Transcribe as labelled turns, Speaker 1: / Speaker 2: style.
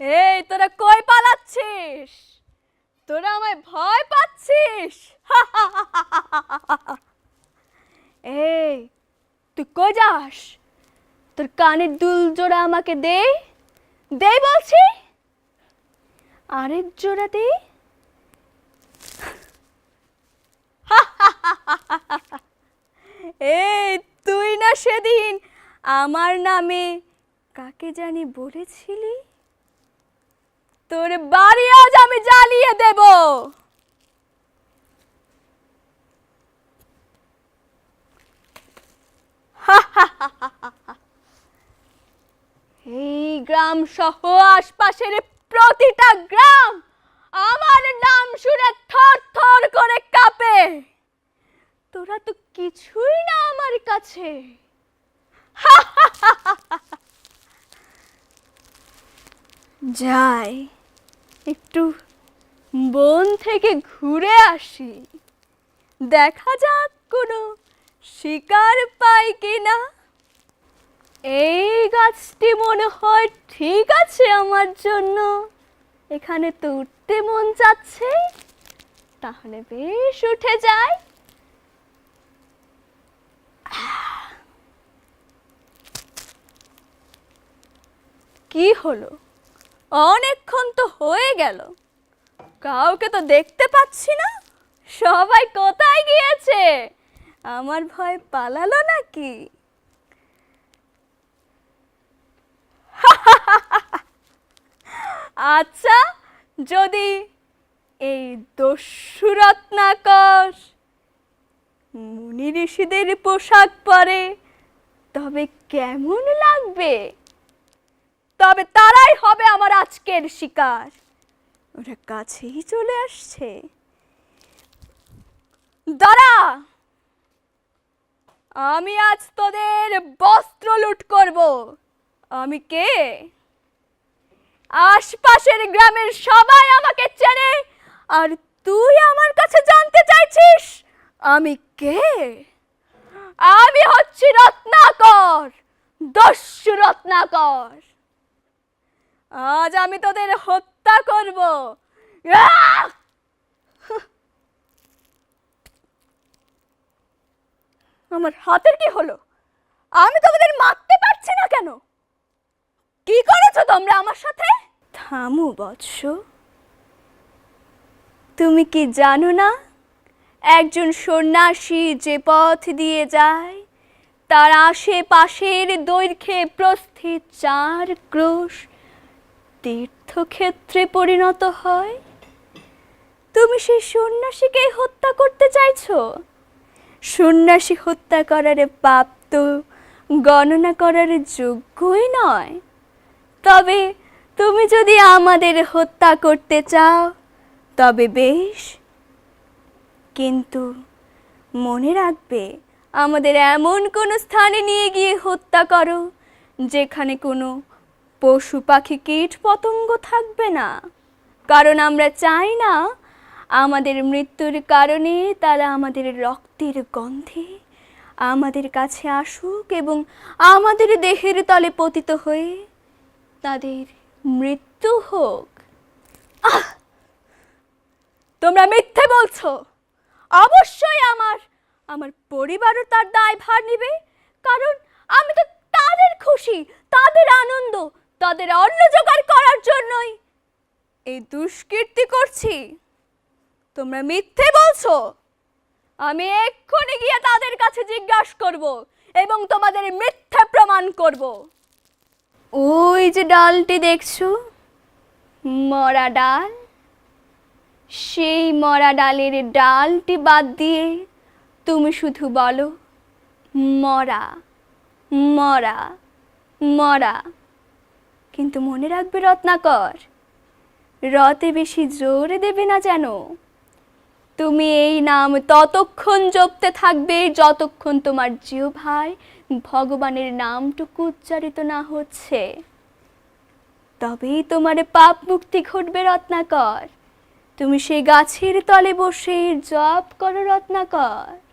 Speaker 1: এই, তোরা কই পালাচ্ছিস? তোরা আমায় ভয় পাচ্ছিস? এই, তুই কই যাস? তোর কানের দুল জোড়া আমাকে দে। দে বলছি। আরেক জোড়া দে। এই, তুই না সেদিন আমার নামে কাকে জানি বলেছিলি? তোর বাড়ি আজ আমি জ্বালিয়ে দেব। এই গ্রাম সহ আশপাশের প্রতিটা গ্রাম আমার নাম শুনে থর থর করে কাঁপে। তোরা তো কিছুই না আমার কাছে। যাই। একটু বন থেকে ঘুরে আসি। দেখা যাক কোনো শিকার পাই কিনা। এই গাছটি মনে হয় ঠিক আছে আমার জন্য। এখানে তো উঠতে মন যাচ্ছে তাহলে বেশ উঠে যায় কি হলো? অনেকক্ষণ তো হয়ে গেল। কাউকে তো দেখতে পাচ্ছি না। সবাই কোথায় গিয়েছে? আমার ভয় পালালো নাকি? আচ্ছা যদি এই দস্যু রত্নাকর মুনি ঋষিদের পোশাক পরে, তবে কেমন লাগবে? তবে তারাই হবে আমার আজকের শিকার। ওরা কাছেই চলে আসছে। দাঁড়া! আমি আজ তোদের বস্ত্র লুট করব। আমি কে? আশপাশের গ্রামের সবাই আমাকে চেনে। আর তুই আমার কাছে জানতে চাইছিস? আমি কে? আমি হচ্ছি রত্নাকর দস্যু রত্নাকর। আজ আমি তোদের হত্যা করব! আমার হাতের কি হলো? আমি তোমাদের মারতে পারছি না কেন? কি করেছ তোমরা আমার সাথে? থামু বৎস। তুমি কি জানো না? একজন সন্ন্যাসী যে পথ দিয়ে যায়, তার আশেপাশের দৈর্ঘ্যে প্রস্থে চার ক্রোশ তীর্থক্ষেত্রে পরিণত হয়? তুমি সেই সন্ন্যাসীকেই হত্যা করতে চাইছ? সন্ন্যাসী হত্যা করার পাপ তো গণনা করার যোগ্যই নয়। তবে তুমি যদি আমাদের হত্যা করতে চাও, তবে বেশ। কিন্তু মনে রাখবে, আমাদের এমন কোনো স্থানে নিয়ে গিয়ে হত্যা করো, যেখানে কোনো পশু পাখি কীট পতঙ্গ থাকবে না। কারণ আমরা চাই না আমাদের মৃত্যুর কারণে তারা আমাদের রক্তের গন্ধে আমাদের কাছে আসুক এবং আমাদের দেহের তলে পতিত হয়ে তাদের মৃত্যু হোক। আহ! তোমরা মিথ্যে বলছো। অবশ্যই আমার আমার পরিবারও তার দায়ভার নেবে। কারণ আমি তো তাদের খুশি, তাদের আনন্দ তাদের অন্ন জোগাড় করার জন্যই। এই দুষ্কীর্তি করছি। তোমরা মিথ্যে বলছো। আমি এক্ষুনি গিয়ে তাদের কাছে জিজ্ঞাসা করব এবং তোমাদের মিথ্যে প্রমাণ করব। ওই যে ডালটি দেখছ? মরা ডাল? সেই মরা ডালের ডালটি বাদ দিয়ে তুমি শুধু বলো, মরা মরা মরা। কিন্তু মনে রাখবে রত্নাকর। রতে বেশি জোরে দেবে না যেন। তুমি এই নাম ততক্ষণ জপতে থাকবে যতক্ষণ তোমার জিও ভাই ভগবানের নামটুকু উচ্চারিত না হচ্ছে। তবেই তোমার পাপ মুক্তি ঘটবে রত্নাকর। তুমি সেই গাছের তলে বসে জপ করো রত্নাকর।